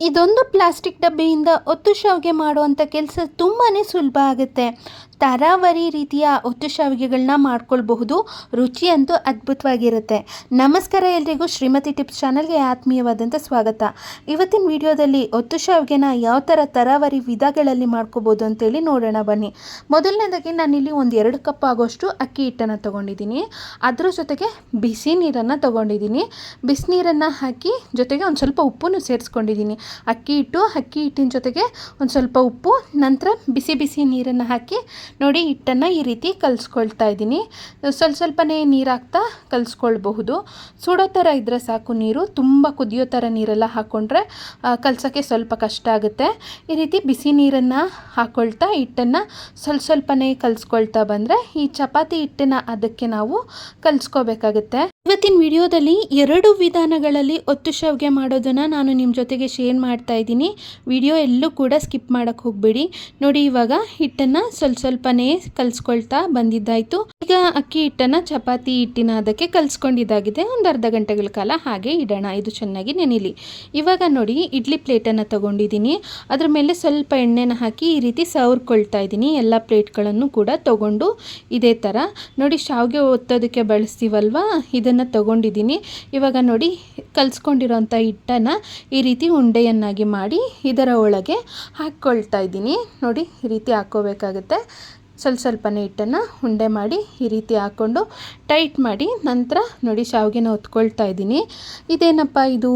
ಇದೊಂದು ಪ್ಲಾಸ್ಟಿಕ್ ಡಬ್ಬಿಯಿಂದ ಒತ್ತು ಶಾವಿಗೆ ಮಾಡುವಂಥ ಕೆಲಸ ತುಂಬಾ ಸುಲಭ ಆಗುತ್ತೆ. ತರಾವರಿ ರೀತಿಯ ಒತ್ತು ಶಾವಿಗೆಗಳನ್ನ ಮಾಡ್ಕೊಳ್ಬಹುದು. ರುಚಿ ಅಂತೂ ಅದ್ಭುತವಾಗಿರುತ್ತೆ. ನಮಸ್ಕಾರ ಎಲ್ರಿಗೂ ಶ್ರೀಮತಿ ಟಿಪ್ಸ್ ಚಾನಲ್ಗೆ ಆತ್ಮೀಯವಾದಂಥ ಸ್ವಾಗತ. ಇವತ್ತಿನ ವಿಡಿಯೋದಲ್ಲಿ ಒತ್ತು ಶಾವಿಗೆನ ಯಾವ ಥರ ತರಾವರಿ ವಿಧಗಳಲ್ಲಿ ಮಾಡ್ಕೋಬೋದು ಅಂತೇಳಿ ನೋಡೋಣ ಬನ್ನಿ. ಮೊದಲನೇದಾಗಿ ನಾನಿಲ್ಲಿ ಒಂದು ಎರಡು ಕಪ್ ಆಗೋಷ್ಟು ಅಕ್ಕಿ ಹಿಟ್ಟನ್ನು ತೊಗೊಂಡಿದ್ದೀನಿ. ಅದರ ಜೊತೆಗೆ ಬಿಸಿ ನೀರನ್ನು ತೊಗೊಂಡಿದ್ದೀನಿ. ಬಿಸಿನೀರನ್ನು ಹಾಕಿ ಜೊತೆಗೆ ಒಂದು ಸ್ವಲ್ಪ ಉಪ್ಪನ್ನು ಸೇರಿಸ್ಕೊಂಡಿದ್ದೀನಿ. ಅಕ್ಕಿ ಹಿಟ್ಟು, ಅಕ್ಕಿ ಹಿಟ್ಟಿನ ಜೊತೆಗೆ ಒಂದು ಸ್ವಲ್ಪ ಉಪ್ಪು, ನಂತರ ಬಿಸಿ ಬಿಸಿ ನೀರನ್ನು ಹಾಕಿ ನೋಡಿ, ಹಿಟ್ಟನ್ನು ಈ ರೀತಿ ಕಲಿಸ್ಕೊಳ್ತಾ ಇದ್ದೀನಿ. ಸ್ವಲ್ಪ ಸ್ವಲ್ಪನೇ ನೀರು ಹಾಕ್ತಾ ಕಲಿಸ್ಕೊಳ್ಬಹುದು. ಸುಡೋ ಥರ ಇದ್ದರೆ ಸಾಕು ನೀರು. ತುಂಬ ಕುದಿಯೋ ಥರ ನೀರೆಲ್ಲ ಹಾಕ್ಕೊಂಡ್ರೆ ಕಲ್ಸೋಕ್ಕೆ ಸ್ವಲ್ಪ ಕಷ್ಟ ಆಗುತ್ತೆ. ಈ ರೀತಿ ಬಿಸಿ ನೀರನ್ನು ಹಾಕ್ಕೊಳ್ತಾ ಹಿಟ್ಟನ್ನು ಸ್ವಲ್ಪ ಸ್ವಲ್ಪನೇ ಕಲಿಸ್ಕೊಳ್ತಾ ಬಂದರೆ, ಈ ಚಪಾತಿ ಹಿಟ್ಟನ್ನು ಅದಕ್ಕೆ ನಾವು ಕಲಿಸ್ಕೋಬೇಕಾಗುತ್ತೆ. ಇವತ್ತಿನ ವಿಡಿಯೋದಲ್ಲಿ ಎರಡು ವಿಧಾನಗಳಲ್ಲಿ ಒತ್ತು ಶಾವಿಗೆ ಮಾಡೋದನ್ನು ನಾನು ನಿಮ್ಮ ಜೊತೆಗೆ ಶೇರ್ ಮಾಡ್ತಾ ಇದ್ದೀನಿ. ವಿಡಿಯೋ ಎಲ್ಲೂ ಕೂಡ ಸ್ಕಿಪ್ ಮಾಡೋಕ್ಕೆ ಹೋಗಬೇಡಿ. ನೋಡಿ, ಇವಾಗ ಹಿಟ್ಟನ್ನು ಸ್ವಲ್ಪ ಸ್ವಲ್ಪನೇ ಕಲಿಸ್ಕೊಳ್ತಾ ಬಂದಿದ್ದಾಯಿತು. ಈಗ ಅಕ್ಕಿ ಹಿಟ್ಟನ್ನು ಚಪಾತಿ ಹಿಟ್ಟಿನ ಅದಕ್ಕೆ ಕಲಿಸ್ಕೊಂಡಿದ್ದಾಗಿದೆ. ಒಂದು ಅರ್ಧ ಗಂಟೆಗಳ ಕಾಲ ಹಾಗೆ ಇಡೋಣ. ಇದು ಚೆನ್ನಾಗಿ ನೆನಿಲಿ. ಇವಾಗ ನೋಡಿ, ಇಡ್ಲಿ ಪ್ಲೇಟನ್ನು ತಗೊಂಡಿದ್ದೀನಿ. ಅದ್ರ ಮೇಲೆ ಸ್ವಲ್ಪ ಎಣ್ಣೆನ ಹಾಕಿ ಈ ರೀತಿ ಸವರ್ಕೊಳ್ತಾ ಇದ್ದೀನಿ. ಎಲ್ಲ ಪ್ಲೇಟ್ಗಳನ್ನು ಕೂಡ ತಗೊಂಡು ಇದೇ ಥರ ನೋಡಿ, ಶಾವಿಗೆ ಒತ್ತೋದಕ್ಕೆ ಬಳಸ್ತೀವಲ್ವಾ? ಇದನ್ನು ತಗೊಂಡಿದ್ದೀನಿ. ಇವಾಗ ನೋಡಿ, ಕಲಿಸ್ಕೊಂಡಿರೋಂಥ ಹಿಟ್ಟನ್ನು ಈ ರೀತಿ ಉಂಡೆಯನ್ನಾಗಿ ಮಾಡಿ ಇದರ ಒಳಗೆ ಹಾಕ್ಕೊಳ್ತಾ ಇದ್ದೀನಿ. ನೋಡಿ, ಈ ರೀತಿ ಹಾಕ್ಕೋಬೇಕಾಗುತ್ತೆ. ಸ್ವಲ್ಪ ಸ್ವಲ್ಪನೇ ಹಿಟ್ಟನ್ನು ಉಂಡೆ ಮಾಡಿ ಈ ರೀತಿ ಹಾಕ್ಕೊಂಡು ಟೈಟ್ ಮಾಡಿ ನಂತರ ನೋಡಿ ಶಾವಿಗೆನ ಹೊತ್ಕೊಳ್ತಾ ಇದ್ದೀನಿ. ಇದೇನಪ್ಪ ಇದು?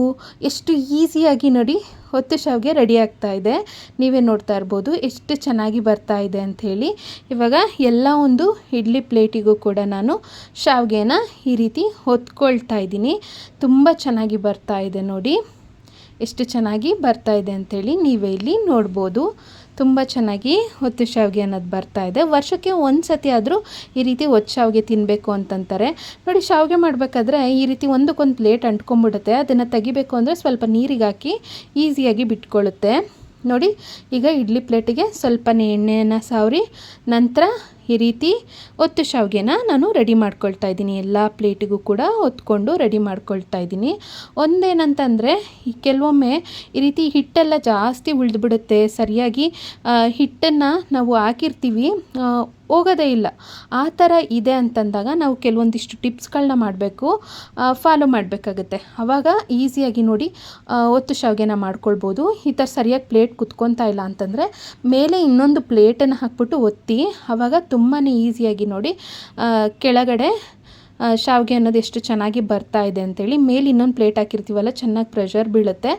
ಎಷ್ಟು ಈಸಿಯಾಗಿ ನೋಡಿ ಹೊತ್ತು ಶಾವಿಗೆ ರೆಡಿ ಆಗ್ತಾ ಇದೆ. ನೀವೇ ನೋಡ್ತಾ ಇರ್ಬೋದು ಎಷ್ಟು ಚೆನ್ನಾಗಿ ಬರ್ತಾ ಇದೆ ಅಂಥೇಳಿ ಇವಾಗ ಎಲ್ಲ ಒಂದು ಇಡ್ಲಿ ಪ್ಲೇಟಿಗೂ ಕೂಡ ನಾನು ಶಾವಿಗೆನ ಈ ರೀತಿ ಹೊತ್ಕೊಳ್ತಾ ಇದ್ದೀನಿ. ತುಂಬ ಚೆನ್ನಾಗಿ ಬರ್ತಾ ಇದೆ ನೋಡಿ. ಎಷ್ಟು ಚೆನ್ನಾಗಿ ಬರ್ತಾ ಇದೆ ಅಂಥೇಳಿ ನೀವೇ ಇಲ್ಲಿ ನೋಡ್ಬೋದು. ತುಂಬ ಚೆನ್ನಾಗಿ ಹೊತ್ತು ಶಾವಿಗೆ ಅನ್ನೋದು ಬರ್ತಾ ಇದೆ. ವರ್ಷಕ್ಕೆ ಒಂದು ಸತಿ ಆದರೂ ಈ ರೀತಿ ಒತ್ತು ಶಾವಿಗೆ ತಿನ್ನಬೇಕು ಅಂತಂತಾರೆ. ನೋಡಿ, ಶಾವಿಗೆ ಮಾಡಬೇಕಾದ್ರೆ ಈ ರೀತಿ ಒಂದಕ್ಕೊಂದು ಪ್ಲೇಟ್ ಅಂಟ್ಕೊಂಡ್ಬಿಡುತ್ತೆ. ಅದನ್ನು ತೆಗಿಬೇಕು ಅಂದರೆ ಸ್ವಲ್ಪ ನೀರಿಗೆ ಹಾಕಿ ಈಸಿಯಾಗಿ ಬಿಟ್ಕೊಳ್ಳುತ್ತೆ. ನೋಡಿ, ಈಗ ಇಡ್ಲಿ ಪ್ಲೇಟಿಗೆ ಸ್ವಲ್ಪನೇ ಎಣ್ಣೆಯನ್ನು ಸಾವ್ರಿ, ನಂತರ ಈ ರೀತಿ ಒತ್ತು ಶಾವಿಗೆನ ನಾನು ರೆಡಿ ಮಾಡ್ಕೊಳ್ತಾ ಇದ್ದೀನಿ. ಎಲ್ಲ ಪ್ಲೇಟಿಗೂ ಕೂಡ ಒತ್ಕೊಂಡು ರೆಡಿ ಮಾಡ್ಕೊಳ್ತಾ ಇದ್ದೀನಿ. ಒಂದೇನಂತಂದರೆ ಕೆಲವೊಮ್ಮೆ ಈ ರೀತಿ ಹಿಟ್ಟೆಲ್ಲ ಜಾಸ್ತಿ ಉಳಿದ್ಬಿಡುತ್ತೆ. ಸರಿಯಾಗಿ ಹಿಟ್ಟನ್ನು ನಾವು ಹಾಕಿರ್ತೀವಿ. ಹೋಗೋದೇ ಇಲ್ಲ. ಆ ಥರ ಇದೆ ಅಂತಂದಾಗ ನಾವು ಕೆಲವೊಂದಿಷ್ಟು ಟಿಪ್ಸ್ಗಳನ್ನ ಮಾಡಬೇಕು ಫಾಲೋ ಮಾಡಬೇಕಾಗುತ್ತೆ. ಆವಾಗ ಈಸಿಯಾಗಿ ನೋಡಿ ಒತ್ತು ಶಾವಿಗೆನ ಮಾಡ್ಕೊಳ್ಬೋದು. ಈ ಥರ ಸರಿಯಾಗಿ ಪ್ಲೇಟ್ ಕುತ್ಕೊತಾ ಇಲ್ಲ ಅಂತಂದರೆ ಮೇಲೆ ಇನ್ನೊಂದು ಪ್ಲೇಟನ್ನು ಹಾಕ್ಬಿಟ್ಟು ಒತ್ತಿ ಆವಾಗ ತುಂಬಾ ಈಸಿಯಾಗಿ ನೋಡಿ ಕೆಳಗಡೆ ಶಾವಿಗೆ ಅನ್ನೋದು ಎಷ್ಟು ಚೆನ್ನಾಗಿ ಬರ್ತಾ ಇದೆ ಅಂತೇಳಿ ಮೇಲೆ ಇನ್ನೊಂದು ಪ್ಲೇಟ್ ಹಾಕಿರ್ತೀವಲ್ಲ, ಚೆನ್ನಾಗಿ ಪ್ರೆಷರ್ ಬೀಳುತ್ತೆ.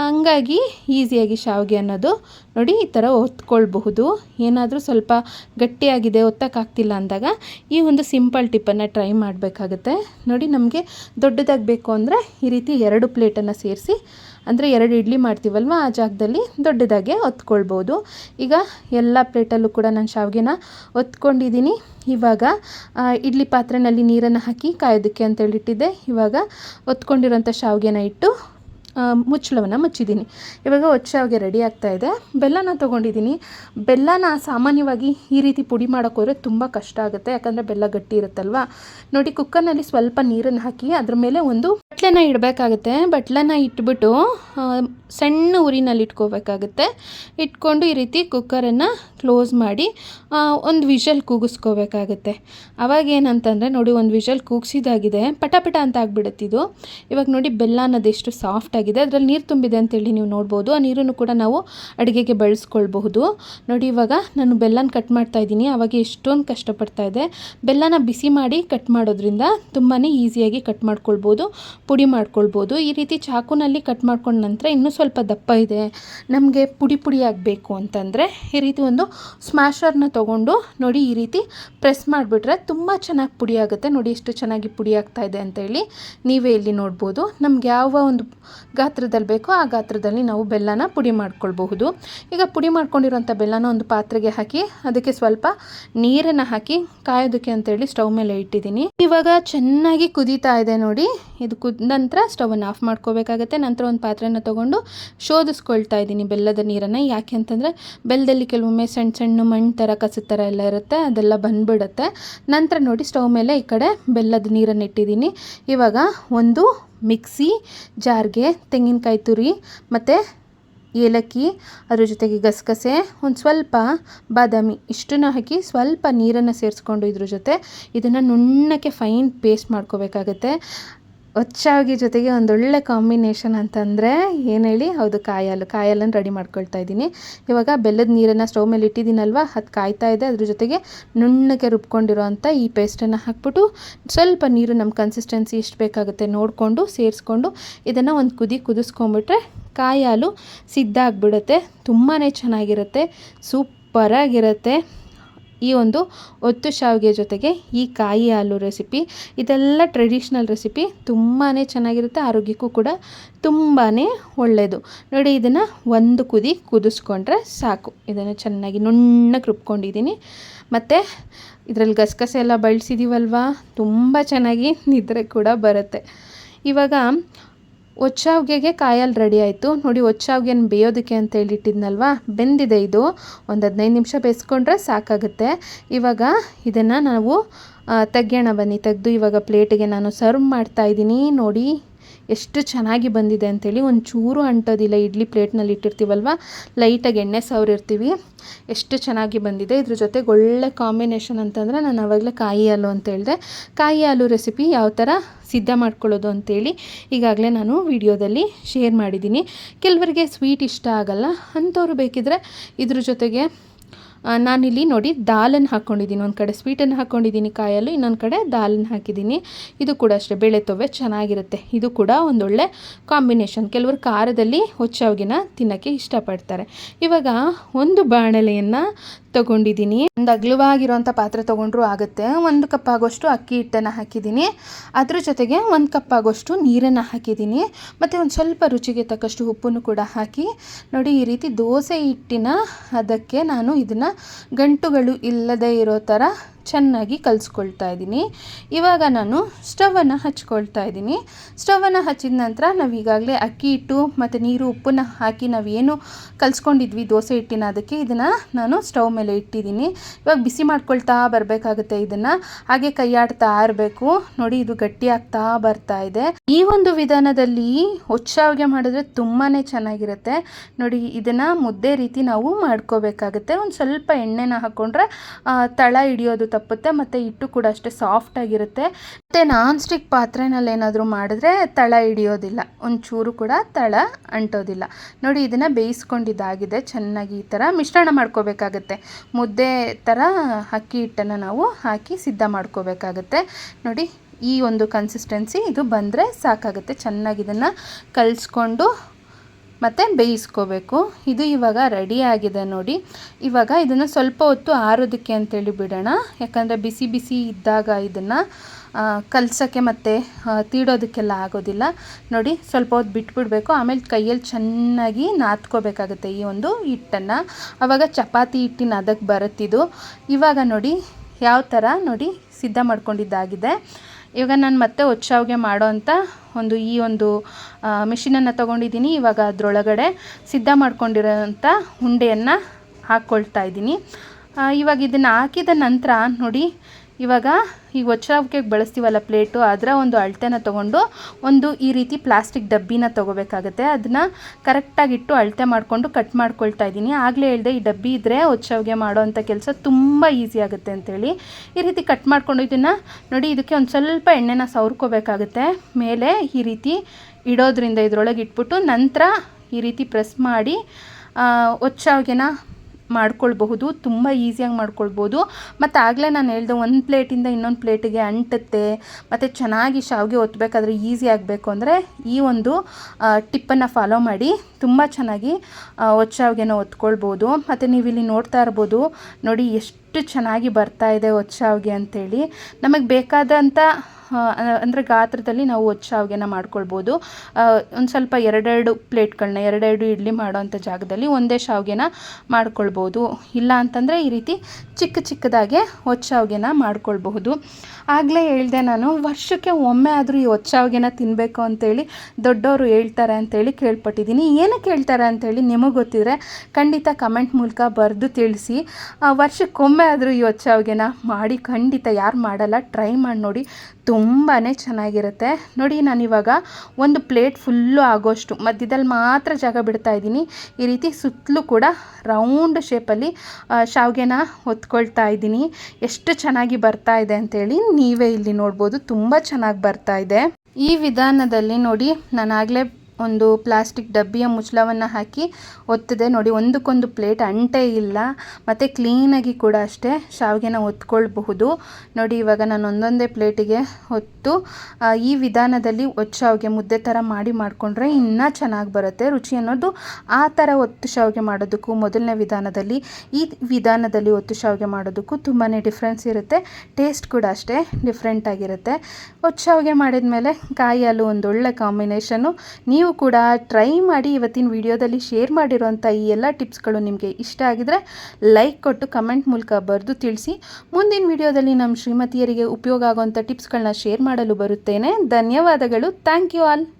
ಹಂಗಾಗಿ ಈಸಿಯಾಗಿ ಶಾವಿಗೆ ಅನ್ನೋದು ನೋಡಿ ಈ ಥರ ಒತ್ಕೊಳ್ಬಹುದು ಏನಾದರೂ ಸ್ವಲ್ಪ ಗಟ್ಟಿಯಾಗಿದೆ, ಒತ್ತಕ್ಕಾಗ್ತಿಲ್ಲ ಅಂದಾಗ ಈ ಒಂದು ಸಿಂಪಲ್ ಟಿಪ್ಪನ್ನು ಟ್ರೈ ಮಾಡಬೇಕಾಗುತ್ತೆ. ನೋಡಿ ನಮಗೆ ದೊಡ್ಡದಾಗಬೇಕು ಅಂದರೆ ಈ ರೀತಿ ಎರಡು ಪ್ಲೇಟನ್ನು ಸೇರಿಸಿ ಅಂದರೆ ಎರಡು ಇಡ್ಲಿ ಮಾಡ್ತೀವಲ್ವ ಆ ಜಾಗದಲ್ಲಿ? ದೊಡ್ಡದಾಗೆ ಒತ್ಕೊಳ್ಬೋದು ಈಗ ಎಲ್ಲ ಪ್ಲೇಟಲ್ಲೂ ಕೂಡ ನಾನು ಶಾವಿಗೆನ ಒತ್ಕೊಂಡಿದ್ದೀನಿ ಇವಾಗ ಇಡ್ಲಿ ಪಾತ್ರೆಯಲ್ಲಿ ನೀರನ್ನು ಹಾಕಿ ಕಾಯೋದಕ್ಕೆ ಅಂತೇಳಿಟ್ಟಿದ್ದೆ. ಇವಾಗ ಒತ್ಕೊಂಡಿರೋಂಥ ಶಾವಿಗೆನ ಇಟ್ಟು ಮುಚ್ಚಳವನ್ನು ಮುಚ್ಚಿದ್ದೀನಿ. ಇವಾಗ ಒಚ್ಚಾವಿಗೆ ರೆಡಿ ಆಗ್ತಾ ಇದೆ. ಬೆಲ್ಲನ ತೊಗೊಂಡಿದ್ದೀನಿ. ಬೆಲ್ಲನ ಸಾಮಾನ್ಯವಾಗಿ ಈ ರೀತಿ ಪುಡಿ ಮಾಡೋಕ್ಕೋದ್ರೆ ತುಂಬ ಕಷ್ಟ ಆಗುತ್ತೆ. ಯಾಕಂದರೆ ಬೆಲ್ಲ ಗಟ್ಟಿ ಇರುತ್ತಲ್ವ? ನೋಡಿ ಕುಕ್ಕರ್ನಲ್ಲಿ ಸ್ವಲ್ಪ ನೀರನ್ನು ಹಾಕಿ ಅದ್ರ ಮೇಲೆ ಒಂದು ಬಟ್ಲನ್ನ ಇಡಬೇಕಾಗುತ್ತೆ, ಬಟ್ಲನ್ನ ಇಟ್ಬಿಟ್ಟು ಸಣ್ಣ ಊರಿನಲ್ಲಿ ಇಟ್ಕೋಬೇಕಾಗುತ್ತೆ. ಇಟ್ಕೊಂಡು ಈ ರೀತಿ ಕುಕ್ಕರನ್ನು ಕ್ಲೋಸ್ ಮಾಡಿ ಒಂದು ವಿಷಲ್ ಕೂಗಿಸ್ಕೋಬೇಕಾಗುತ್ತೆ. ಅವಾಗ ಏನಂತಂದರೆ, ನೋಡಿ, ಒಂದು ವಿಷಲ್ ಕೂಗಿಸಿದಾಗಿದೆ. ಪಟ ಪಟ ಅಂತ ಆಗ್ಬಿಡುತ್ತಿದ್ದು ಇವಾಗ ನೋಡಿ, ಬೆಲ್ಲ ಅನ್ನೋದು ಎಷ್ಟು ಸಾಫ್ಟ್ ಆಗಿದೆ. ಅದರಲ್ಲಿ ನೀರು ತುಂಬಿದೆ ಅಂತೇಳಿ ನೀವು ನೋಡ್ಬೋದು. ಆ ನೀರನ್ನು ಕೂಡ ನಾವು ಅಡುಗೆಗೆ ಬಳಸ್ಕೊಳ್ಬಹುದು. ನೋಡಿ, ಇವಾಗ ನಾನು ಬೆಲ್ಲನ ಕಟ್ ಮಾಡ್ತಾ ಇದ್ದೀನಿ. ಆವಾಗ ಎಷ್ಟೊಂದು ಕಷ್ಟಪಡ್ತಾ ಇದೆ. ಬೆಲ್ಲನ ಬಿಸಿ ಮಾಡಿ ಕಟ್ ಮಾಡೋದ್ರಿಂದ ತುಂಬಾ ಈಸಿಯಾಗಿ ಕಟ್ ಮಾಡ್ಕೊಳ್ಬೋದು. ಪುಡಿ ಮಾಡ್ಕೊಳ್ಬೋದು. ಈ ರೀತಿ ಚಾಕುನಲ್ಲಿ ಕಟ್ ಮಾಡ್ಕೊಂಡ ನಂತರ ಇನ್ನೂ ಸ್ವಲ್ಪ ದಪ್ಪ ಇದೆ. ನಮಗೆ ಪುಡಿ ಪುಡಿ ಆಗಬೇಕು ಅಂತಂದರೆ ಈ ರೀತಿ ಒಂದು ಸ್ಮ್ಯಾಶರ್ನ ತೊಗೊಂಡು ನೋಡಿ ಈ ರೀತಿ ಪ್ರೆಸ್ ಮಾಡಿಬಿಟ್ರೆ ತುಂಬ ಚೆನ್ನಾಗಿ ಪುಡಿ ಆಗುತ್ತೆ. ನೋಡಿ ಎಷ್ಟು ಚೆನ್ನಾಗಿ ಪುಡಿ ಆಗ್ತಾ ಇದೆ ಅಂತೇಳಿ ನೀವೇ ಇಲ್ಲಿ ನೋಡ್ಬೋದು. ನಮ್ಗೆ ಯಾವ ಒಂದು ಗಾತ್ರದಲ್ಲಿ ಬೇಕೋ ಆ ಗಾತ್ರದಲ್ಲಿ ನಾವು ಬೆಲ್ಲನ ಪುಡಿ ಮಾಡ್ಕೊಳ್ಬಹುದು. ಈಗ ಪುಡಿ ಮಾಡ್ಕೊಂಡಿರೋಂಥ ಬೆಲ್ಲನ ಒಂದು ಪಾತ್ರೆಗೆ ಹಾಕಿ ಅದಕ್ಕೆ ಸ್ವಲ್ಪ ನೀರನ್ನು ಹಾಕಿ ಕಾಯೋದಕ್ಕೆ ಅಂತೇಳಿ ಸ್ಟವ್ ಮೇಲೆ ಇಟ್ಟಿದ್ದೀನಿ. ಇವಾಗ ಚೆನ್ನಾಗಿ ಕುದೀತಾ ಇದೆ ನೋಡಿ. ಇದು ಕುದ ನಂತರ ಸ್ಟವನ್ನು ಆಫ್ ಮಾಡ್ಕೋಬೇಕಾಗತ್ತೆ. ನಂತರ ಒಂದು ಪಾತ್ರೆನ ತೊಗೊಂಡು ಶೋಧಿಸ್ಕೊಳ್ತಾ ಇದ್ದೀನಿ ಬೆಲ್ಲದ ನೀರನ್ನು. ಯಾಕೆ ಅಂತಂದರೆ ಬೆಲ್ಲದಲ್ಲಿ ಕೆಲವೊಮ್ಮೆ ಸಣ್ಣ ಸಣ್ಣ ಮಣ್ಣು ಥರ, ಕಸದ ಥರ ಎಲ್ಲ ಇರುತ್ತೆ. ಅದೆಲ್ಲ ಬಂದ್ಬಿಡುತ್ತೆ. ನಂತರ ನೋಡಿ ಸ್ಟವ್ ಮೇಲೆ ಈ ಕಡೆ ಬೆಲ್ಲದ ನೀರನ್ನು ಇಟ್ಟಿದ್ದೀನಿ. ಇವಾಗ ಒಂದು ಮಿಕ್ಸಿ ಜಾರ್ಗೆ ತೆಂಗಿನಕಾಯಿ ತುರಿ ಮತ್ತು ಏಲಕ್ಕಿ, ಅದ್ರ ಜೊತೆಗೆ ಗಸಗಸೆ, ಒಂದು ಸ್ವಲ್ಪ ಬಾದಾಮಿ ಇಷ್ಟನ್ನು ಹಾಕಿ ಸ್ವಲ್ಪ ನೀರನ್ನು ಸೇರಿಸ್ಕೊಂಡು ಇದ್ರ ಜೊತೆ ಇದನ್ನು ನುಣ್ಣಕ್ಕೆ ಫೈನ್ ಪೇಸ್ಟ್ ಮಾಡ್ಕೋಬೇಕಾಗತ್ತೆ. ಒಚ್ಚಾಗಿ ಜೊತೆಗೆ ಒಂದೊಳ್ಳೆ ಕಾಂಬಿನೇಷನ್ ಅಂತಂದರೆ ಏನು ಹೇಳಿ? ಹೌದು ಕಾಯಿ ಕಾಯಾಲನ್ನು ಕಾಯಿ ರೆಡಿ ಮಾಡ್ಕೊಳ್ತಾ ಇದ್ದೀನಿ. ಇವಾಗ ಬೆಲ್ಲದ ನೀರನ್ನು ಸ್ಟವ್ ಮೇಲೆ ಇಟ್ಟಿದ್ದೀನಲ್ವ? ಅದು ಕಾಯ್ತಾ ಇದೆ. ಅದ್ರ ಜೊತೆಗೆ ನುಣ್ಣಗೆ ರುಬ್ಕೊಂಡಿರೋ ಅಂಥ ಈ ಪೇಸ್ಟನ್ನು ಹಾಕ್ಬಿಟ್ಟು ಸ್ವಲ್ಪ ನೀರು ನಮ್ಮ ಕನ್ಸಿಸ್ಟೆನ್ಸಿ ಎಷ್ಟು ಬೇಕಾಗುತ್ತೆ ನೋಡಿಕೊಂಡು, ಸೇರಿಸ್ಕೊಂಡು ಇದನ್ನು ಒಂದು ಕುದಿ ಕುದಿಸ್ಕೊಂಬಿಟ್ರೆ ಕಾಯಿ ಹಾಲು ಸಿದ್ಧ ಆಗಿಬಿಡುತ್ತೆ. ತುಂಬಾ ಚೆನ್ನಾಗಿರುತ್ತೆ. ಸೂಪರಾಗಿರುತ್ತೆ. ಈ ಒಂದು ಒತ್ತು ಶಾವಿಗೆ ಜೊತೆಗೆ ಈ ಕಾಯಿ ಹಾಲು ರೆಸಿಪಿ ಇದೆಲ್ಲ ಟ್ರೆಡಿಷ್ನಲ್ ರೆಸಿಪಿ ತುಂಬಾ ಚೆನ್ನಾಗಿರುತ್ತೆ, ಆರೋಗ್ಯಕ್ಕೂ ಕೂಡ ತುಂಬಾ ಒಳ್ಳೆಯದು ನೋಡಿ, ಇದನ್ನು ಒಂದು ಕುದಿ ಕುದಿಸ್ಕೊಂಡ್ರೆ ಸಾಕು. ಇದನ್ನು ಚೆನ್ನಾಗಿ ನುಣ್ಣಗೆ ರುಬ್ಕೊಂಡಿದ್ದೀನಿ. ಮತ್ತು ಇದರಲ್ಲಿ ಗಸಗಸೆ ಎಲ್ಲ ಬಳಸಿದ್ದೀವಲ್ವ ತುಂಬ ಚೆನ್ನಾಗಿ ನಿದ್ರೆ ಕೂಡ ಬರುತ್ತೆ. ಇವಾಗ ಒಚ್ಚಾವ್ಗೆಗೆ ಕಾಯಲ್ಲಿ ರೆಡಿ ಆಯಿತು. ನೋಡಿ, ಒಚ್ಚಾವ್ಗೆನ ಬೇಯೋದಕ್ಕೆ ಅಂತ ಹೇಳಿಟ್ಟಿದ್ನಲ್ವ? ಬೆಂದಿದೆ ಇದು. ಒಂದು ಹದಿನೈದು ನಿಮಿಷ ಬೇಯಿಸ್ಕೊಂಡ್ರೆ ಸಾಕಾಗುತ್ತೆ. ಇವಾಗ ಇದನ್ನು ನಾವು ತೆಗೆಯೋಣ ಬನ್ನಿ. ತೆಗೆದು ಇವಾಗ ಪ್ಲೇಟಿಗೆ ನಾನು ಸರ್ವ್ ಮಾಡ್ತಾ ಇದ್ದೀನಿ. ನೋಡಿ. ಎಷ್ಟು ಚೆನ್ನಾಗಿ ಬಂದಿದೆ ಅಂಥೇಳಿ ಒಂದು ಚೂರು ಅಂಟೋದಿಲ್ಲ. ಇಡ್ಲಿ ಪ್ಲೇಟ್ನಲ್ಲಿ ಇಟ್ಟಿರ್ತೀವಲ್ವ? ಲೈಟಾಗಿ ಎಣ್ಣೆ ಸವರಿರ್ತೀವಿ ಎಷ್ಟು ಚೆನ್ನಾಗಿ ಬಂದಿದೆ. ಇದ್ರ ಜೊತೆಗೆ ಒಳ್ಳೆ ಕಾಂಬಿನೇಷನ್ ಅಂತಂದರೆ ನಾನು ಆವಾಗಲೇ ಕಾಯಿ ಹಾಲು ಅಂತ ಹೇಳಿದೆ. ಕಾಯಿ ಹಾಲು ರೆಸಿಪಿ ಯಾವ ಥರ ಸಿದ್ಧ ಮಾಡ್ಕೊಳ್ಳೋದು ಅಂತೇಳಿ ಈಗಾಗಲೇ ನಾನು ವಿಡಿಯೋದಲ್ಲಿ ಶೇರ್ ಮಾಡಿದ್ದೀನಿ. ಕೆಲವರಿಗೆ ಸ್ವೀಟ್ ಇಷ್ಟ ಆಗಲ್ಲ, ಅಂಥವ್ರು ಬೇಕಿದ್ರೆ ಇದ್ರ ಜೊತೆಗೆ ನಾನಿಲ್ಲಿ ನೋಡಿ ದಾಲನ್ನು ಹಾಕ್ಕೊಂಡಿದ್ದೀನಿ. ಒಂದು ಕಡೆ ಸ್ವೀಟನ್ನು ಹಾಕ್ಕೊಂಡಿದ್ದೀನಿ ಕಾಯಲು ಇನ್ನೊಂದು ಕಡೆ ದಾಲನ್ನು ಹಾಕಿದ್ದೀನಿ. ಇದು ಕೂಡ ಅಷ್ಟೇ, ಬೇಳೆ ತೊವೆ ಚೆನ್ನಾಗಿರುತ್ತೆ. ಇದು ಕೂಡ ಒಂದೊಳ್ಳೆ ಕಾಂಬಿನೇಷನ್ ಕೆಲವರು ಖಾರದಲ್ಲಿ ಹೊಚ್ಚಾವ್ಗಿನ ತಿನ್ನೋಕ್ಕೆ ಇಷ್ಟಪಡ್ತಾರೆ. ಇವಾಗ ಒಂದು ಬಾಣಲೆಯನ್ನು ತೊಗೊಂಡಿದ್ದೀನಿ. ಒಂದು ಅಗ್ಲವಾಗಿರುವಂಥ ಪಾತ್ರೆ ತೊಗೊಂಡ್ರೂ ಆಗುತ್ತೆ. ಒಂದು ಕಪ್ ಆಗೋಷ್ಟು ಅಕ್ಕಿ ಹಿಟ್ಟನ್ನು ಹಾಕಿದ್ದೀನಿ. ಅದ್ರ ಜೊತೆಗೆ ಒಂದು ಕಪ್ ಆಗೋಷ್ಟು ನೀರನ್ನು ಹಾಕಿದ್ದೀನಿ. ಮತ್ತು ಒಂದು ಸ್ವಲ್ಪ ರುಚಿಗೆ ತಕ್ಕಷ್ಟು ಉಪ್ಪನ್ನು ಕೂಡ ಹಾಕಿ ನೋಡಿ, ಈ ರೀತಿ ದೋಸೆ ಹಿಟ್ಟಿನ ಅದಕ್ಕೆ ನಾನು ಇದನ್ನು ಗಂಟುಗಳು ಇಲ್ಲದೇ ಇರೋ ಥರ ಚೆನ್ನಾಗಿ ಕಲಿಸ್ಕೊಳ್ತಾ ಇದ್ದೀನಿ. ಇವಾಗ ನಾನು ಸ್ಟವನ್ನು ಹಚ್ಕೊಳ್ತಾ ಇದ್ದೀನಿ. ಸ್ಟವನ್ನು ಹಚ್ಚಿದ ನಂತರ ನಾವು ಈಗಾಗಲೇ ಅಕ್ಕಿ ಹಿಟ್ಟು ಮತ್ತು ನೀರು ಉಪ್ಪನ್ನು ಹಾಕಿ ನಾವೇನು ಕಲಿಸ್ಕೊಂಡಿದ್ವಿ ದೋಸೆ ಹಿಟ್ಟಿನ ಅದಕ್ಕೆ ಇದನ್ನು ನಾನು ಸ್ಟವ್ ಮೇಲೆ ಇಟ್ಟಿದ್ದೀನಿ. ಇವಾಗ ಬಿಸಿ ಮಾಡ್ಕೊಳ್ತಾ ಬರಬೇಕಾಗುತ್ತೆ ಇದನ್ನು. ಹಾಗೆ ಕೈಯಾಡ್ತಾ ಆರಬೇಕು ನೋಡಿ ಇದು ಗಟ್ಟಿ ಆಗ್ತಾ ಬರ್ತಾ ಇದೆ. ಈ ಒಂದು ವಿಧಾನದಲ್ಲಿ ಹೊಚ್ಚಾವಿಗೆ ಮಾಡಿದ್ರೆ ತುಂಬಾ ಚೆನ್ನಾಗಿರುತ್ತೆ. ನೋಡಿ ಇದನ್ನು ಮುದ್ದೆ ರೀತಿ ನಾವು ಮಾಡ್ಕೋಬೇಕಾಗುತ್ತೆ. ಒಂದು ಸ್ವಲ್ಪ ಎಣ್ಣೆನ ಹಾಕ್ಕೊಂಡ್ರೆ ತಳ ಹಿಡಿಯೋದು ತಪ್ಪುತ್ತೆ ಮತ್ತು ಹಿಟ್ಟು ಕೂಡ ಅಷ್ಟೇ ಸಾಫ್ಟ್ ಆಗಿರುತ್ತೆ. ಮತ್ತು ನಾನ್ ಸ್ಟಿಕ್ ಪಾತ್ರೆನಲ್ಲಿ ಏನಾದರೂ ಮಾಡಿದ್ರೆ ತಳ ಹಿಡಿಯೋದಿಲ್ಲ. ಒಂಚೂರು ಕೂಡ ತಳ ಅಂಟೋದಿಲ್ಲ. ನೋಡಿ, ಇದನ್ನು ಬೇಯಿಸ್ಕೊಂಡಿದ್ದಾಗಿದೆ, ಚೆನ್ನಾಗಿ ಈ ಥರ ಮಿಶ್ರಣ ಮಾಡ್ಕೋಬೇಕಾಗತ್ತೆ. ಮುದ್ದೆ ಥರ ಅಕ್ಕಿ ಹಿಟ್ಟನ್ನು ನಾವು ಹಾಕಿ ಸಿದ್ಧ ಮಾಡ್ಕೋಬೇಕಾಗತ್ತೆ. ನೋಡಿ, ಈ ಒಂದು ಕನ್ಸಿಸ್ಟೆನ್ಸಿ ಇದು ಬಂದರೆ ಸಾಕಾಗುತ್ತೆ. ಚೆನ್ನಾಗಿ ಇದನ್ನು ಕಲಿಸ್ಕೊಂಡು ಮತ್ತು ಬೇಯಿಸ್ಕೋಬೇಕು. ಇದು ಇವಾಗ ರೆಡಿ ಆಗಿದೆ ನೋಡಿ. ಇವಾಗ ಇದನ್ನು ಸ್ವಲ್ಪ ಹೊತ್ತು ಆರೋದಕ್ಕೆ ಅಂತೇಳಿ ಬಿಡೋಣ. ಯಾಕಂದರೆ ಬಿಸಿ ಬಿಸಿ ಇದ್ದಾಗ ಇದನ್ನು ಕಲ್ಸೋಕ್ಕೆ ಮತ್ತು ತೀಡೋದಕ್ಕೆಲ್ಲ ಆಗೋದಿಲ್ಲ. ನೋಡಿ, ಸ್ವಲ್ಪ ಹೊತ್ತು ಬಿಟ್ಬಿಡಬೇಕು. ಆಮೇಲೆ ಕೈಯಲ್ಲಿ ಚೆನ್ನಾಗಿ ನಾದ್ಕೋಬೇಕಾಗುತ್ತೆ ಈ ಒಂದು ಹಿಟ್ಟನ್ನು. ಆವಾಗ ಚಪಾತಿ ಹಿಟ್ಟಿನ ಅದಕ್ಕೆ ಬರುತ್ತಿದ್ದು ಇವಾಗ ನೋಡಿ, ಯಾವ ಥರ ನೋಡಿ, ಸಿದ್ಧ ಮಾಡ್ಕೊಂಡಿದ್ದಾಗಿದೆ. ಇವಾಗ ನಾನು ಮತ್ತೆ ಹೊಚ್ಚಾವ್ಗೆ ಮಾಡೋ ಅಂಥ ಒಂದು ಈ ಒಂದು ಮಿಷಿನನ್ನು ತೊಗೊಂಡಿದ್ದೀನಿ ಇವಾಗ ಅದರೊಳಗಡೆ ಸಿದ್ಧ ಮಾಡ್ಕೊಂಡಿರೋಂಥ ಉಂಡೆಯನ್ನು ಹಾಕ್ಕೊಳ್ತಾ ಇದ್ದೀನಿ ಇವಾಗ ಇದನ್ನು ಹಾಕಿದ ನಂತರ ನೋಡಿ ಇವಾಗ ಈ ಒಚ್ಚಾವ್ಗೆ ಬಳಸ್ತೀವಲ್ಲ ಪ್ಲೇಟು, ಅದರ ಒಂದು ಅಳತೆನ ತೊಗೊಂಡು ಒಂದು ಈ ರೀತಿ ಪ್ಲಾಸ್ಟಿಕ್ ಡಬ್ಬಿನ ತೊಗೋಬೇಕಾಗತ್ತೆ. ಅದನ್ನ ಕರೆಕ್ಟಾಗಿಟ್ಟು ಅಳತೆ ಮಾಡಿಕೊಂಡು ಕಟ್ ಮಾಡ್ಕೊಳ್ತಾ ಇದ್ದೀನಿ. ಆಗಲೇ ಹೇಳಿದೆ, ಈ ಡಬ್ಬಿ ಇದ್ದರೆ ಒಚ್ಚಾವಿಗೆ ಮಾಡೋ ಅಂಥ ಕೆಲಸ ತುಂಬ ಈಸಿ ಆಗುತ್ತೆ ಅಂತೇಳಿ. ಈ ರೀತಿ ಕಟ್ ಮಾಡ್ಕೊಂಡು ಇದನ್ನು ನೋಡಿ, ಇದಕ್ಕೆ ಒಂದು ಸ್ವಲ್ಪ ಎಣ್ಣೆನ ಸವರ್ಕೋಬೇಕಾಗುತ್ತೆ. ಮೇಲೆ ಈ ರೀತಿ ಇಡೋದ್ರಿಂದ ಇದರೊಳಗೆ ಇಟ್ಬಿಟ್ಟು ನಂತರ ಈ ರೀತಿ ಪ್ರೆಸ್ ಮಾಡಿ ಒಚ್ಚಾವ್ಗೆನ ಮಾಡ್ಕೊಳ್ಬಹುದು, ತುಂಬ ಈಸಿಯಾಗಿ ಮಾಡ್ಕೊಳ್ಬೋದು ಮತ್ತು ಆಗಲೇ ನಾನು ಹೇಳ್ದೆ, ಒಂದು ಪ್ಲೇಟಿಂದ ಇನ್ನೊಂದು ಪ್ಲೇಟಿಗೆ ಅಂಟುತ್ತೆ, ಮತ್ತು ಚೆನ್ನಾಗಿ ಶಾವಿಗೆ ಒತ್ತಬೇಕಾದ್ರೆ ಈಸಿ ಆಗಬೇಕು ಅಂದರೆ ಈ ಒಂದು ಟಿಪ್ಪನ್ನು ಫಾಲೋ ಮಾಡಿ. ತುಂಬ ಚೆನ್ನಾಗಿ ಒಚ್ಚಾವ್ಗೆನ ಹೊತ್ಕೊಳ್ಬೋದು ಮತ್ತು ನೀವು ಇಲ್ಲಿ ನೋಡ್ತಾ ಇರ್ಬೋದು, ನೋಡಿ ಎಷ್ಟು ಚೆನ್ನಾಗಿ ಬರ್ತಾ ಇದೆ ಒಚ್ಚಾವ್ಗೆ ಅಂಥೇಳಿ ನಮಗೆ ಬೇಕಾದಂಥ ಅಂದರೆ ಗಾತ್ರದಲ್ಲಿ ನಾವು ಒಚ್ಚ ಶಾವಿಗೆನ ಮಾಡ್ಕೊಳ್ಬೋದು ಒಂದು ಸ್ವಲ್ಪ ಎರಡೆರಡು ಪ್ಲೇಟ್ಗಳನ್ನ ಎರಡೆರಡು ಇಡ್ಲಿ ಮಾಡೋವಂಥ ಜಾಗದಲ್ಲಿ ಒಂದೇ ಶಾವಿಗೆನ ಮಾಡ್ಕೊಳ್ಬೋದು. ಇಲ್ಲ ಅಂತಂದರೆ ಈ ರೀತಿ ಚಿಕ್ಕ ಚಿಕ್ಕದಾಗೆ ಒಚ್ಚ ಶಾವಿಗೆನ ಮಾಡ್ಕೊಳ್ಬಹುದು. ಆಗಲೇ ಹೇಳಿದೆ ನಾನು, ವರ್ಷಕ್ಕೆ ಒಮ್ಮೆ ಆದರೂ ಈ ಒಚ್ಚ ಶಾವಿಗೆನ ತಿನ್ನಬೇಕು ಅಂತೇಳಿ ದೊಡ್ಡವರು ಹೇಳ್ತಾರೆ ಅಂತೇಳಿ ಕೇಳ್ಪಟ್ಟಿದ್ದೀನಿ. ಏನು ಏನಕ್ಕೆ ಹೇಳ್ತಾರೆ ಅಂತೇಳಿ ನಿಮಗೆ ಗೊತ್ತಿದ್ರೆ ಖಂಡಿತ ಕಮೆಂಟ್ ಮೂಲಕ ಬರೆದು ತಿಳಿಸಿ. ವರ್ಷಕ್ಕೊಮ್ಮೆ ಆದರೂ ಈ ಹೊಚ್ಚಾವ್ಗೆನ ಮಾಡಿ ಖಂಡಿತ ಯಾರು ಮಾಡಲ್ಲ, ಟ್ರೈ ಮಾಡಿ ನೋಡಿ. ತುಂಬಾ ಚೆನ್ನಾಗಿರುತ್ತೆ. ನೋಡಿ, ನಾನಿವಾಗ ಒಂದು ಪ್ಲೇಟ್ ಫುಲ್ಲು ಆಗೋಷ್ಟು, ಮಧ್ಯದಲ್ಲಿ ಮಾತ್ರ ಜಾಗ ಬಿಡ್ತಾ ಇದ್ದೀನಿ. ಈ ರೀತಿ ಸುತ್ತಲೂ ಕೂಡ ರೌಂಡ್ ಶೇಪಲ್ಲಿ ಶಾವಿಗೆನ ಹೊತ್ಕೊಳ್ತಾ ಇದ್ದೀನಿ. ಎಷ್ಟು ಚೆನ್ನಾಗಿ ಬರ್ತಾ ಇದೆ ಅಂತೇಳಿ ನೀವೇ ಇಲ್ಲಿ ನೋಡ್ಬೋದು. ತುಂಬ ಚೆನ್ನಾಗಿ ಬರ್ತಾ ಇದೆ. ಈ ವಿಧಾನದಲ್ಲಿ ನೋಡಿ, ನಾನಾಗಲೇ ಒಂದು ಪ್ಲಾಸ್ಟಿಕ್ ಡಬ್ಬಿಯ ಮುಚ್ಚಳವನ್ನು ಹಾಕಿ ಒತ್ತಿದೆ. ನೋಡಿ, ಒಂದಕ್ಕೊಂದು ಪ್ಲೇಟ್ ಅಂಟೇ ಇಲ್ಲ. ಮತ್ತು ಕ್ಲೀನಾಗಿ ಕೂಡ ಅಷ್ಟೇ ಶಾವಿಗೆನ ಒತ್ಕೊಳ್ಬಹುದು. ನೋಡಿ, ಇವಾಗ ನಾನು ಒಂದೊಂದೇ ಪ್ಲೇಟಿಗೆ ಹೊತ್ತು ಈ ವಿಧಾನದಲ್ಲಿ ಒತ್ತು ಶಾವಿಗೆ ಮುದ್ದೆ ಥರ ಮಾಡಿ ಮಾಡಿಕೊಂಡ್ರೆ ಇನ್ನೂ ಚೆನ್ನಾಗಿ ಬರುತ್ತೆ. ರುಚಿ ಅನ್ನೋದು ಆ ಥರ ಒತ್ತು ಶಾವಿಗೆ ಮಾಡೋದಕ್ಕೂ ಮೊದಲನೇ ವಿಧಾನದಲ್ಲಿ, ಈ ವಿಧಾನದಲ್ಲಿ ಒತ್ತು ಶಾವಿಗೆ ಮಾಡೋದಕ್ಕೂ ತುಂಬಾ ಡಿಫ್ರೆನ್ಸ್ ಇರುತ್ತೆ. ಟೇಸ್ಟ್ ಕೂಡ ಅಷ್ಟೇ ಡಿಫ್ರೆಂಟಾಗಿರುತ್ತೆ ಒತ್ತು ಶಾವಿಗೆ ಮಾಡಿದ ಮೇಲೆ ಕಾಯಿ ಒಂದು ಒಳ್ಳೆ ಕಾಂಬಿನೇಷನ್ನು ನೀವು ಕೂಡ ಟ್ರೈ ಮಾಡಿ ಇವತ್ತಿನ ವಿಡಿಯೋದಲ್ಲಿ ಶೇರ್ ಮಾಡಿರೋಂಥ ಈ ಎಲ್ಲ ಟಿಪ್ಸ್ಗಳು ನಿಮಗೆ ಇಷ್ಟ ಆಗಿದ್ರೆ ಲೈಕ್ ಕೊಟ್ಟು ಕಮೆಂಟ್ ಮೂಲಕ ಬರೆದು ತಿಳಿಸಿ. ಮುಂದಿನ ವಿಡಿಯೋದಲ್ಲಿ ನಮ್ಮ ಶ್ರೀಮತಿಯರಿಗೆ ಉಪಯೋಗ ಆಗುವಂಥ ಟಿಪ್ಸ್ಗಳನ್ನ ಶೇರ್ ಮಾಡಲು ಬರುತ್ತೇನೆ. ಧನ್ಯವಾದಗಳು. Thank you all